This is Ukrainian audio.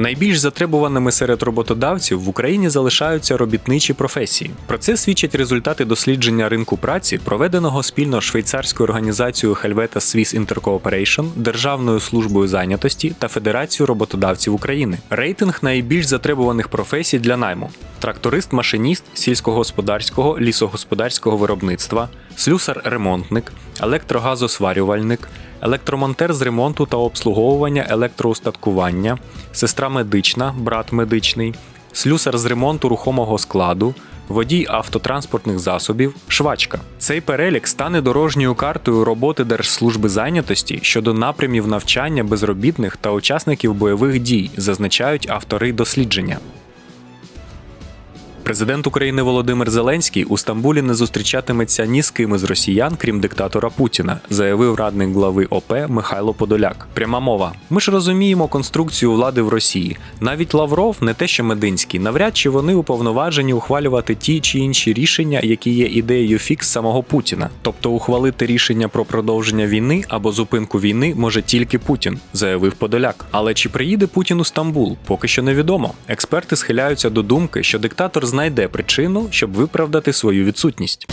Найбільш затребуваними серед роботодавців в Україні залишаються робітничі професії. Про це свідчать результати дослідження ринку праці, проведеного спільно швейцарською організацією Helvetas Swiss Intercooperation, Державною службою зайнятості та Федерацією роботодавців України. Рейтинг найбільш затребуваних професій для найму: тракторист-машиніст сільськогосподарського лісогосподарського виробництва, слюсар-ремонтник, електрогазосварювальник, електромонтер з ремонту та обслуговування електроустаткування, сестра медична, брат медичний, слюсар з ремонту рухомого складу, водій автотранспортних засобів, швачка. Цей перелік стане дорожньою картою роботи Держслужби зайнятості щодо напрямів навчання безробітних та учасників бойових дій, зазначають автори дослідження. Президент України Володимир Зеленський у Стамбулі не зустрічатиметься ні з ким із росіян, крім диктатора Путіна, заявив радник глави ОП Михайло Подоляк. Пряма мова. Ми ж розуміємо конструкцію влади в Росії. Навіть Лавров, не те що Мединський, навряд чи вони уповноважені ухвалювати ті чи інші рішення, які є ідеєю фікс самого Путіна. Тобто ухвалити рішення про продовження війни або зупинку війни може тільки Путін, заявив Подоляк. Але чи приїде Путін у Стамбул, поки що невідомо. Експерти схиляються до думки, що диктатор знайде причину, щоб виправдати свою відсутність.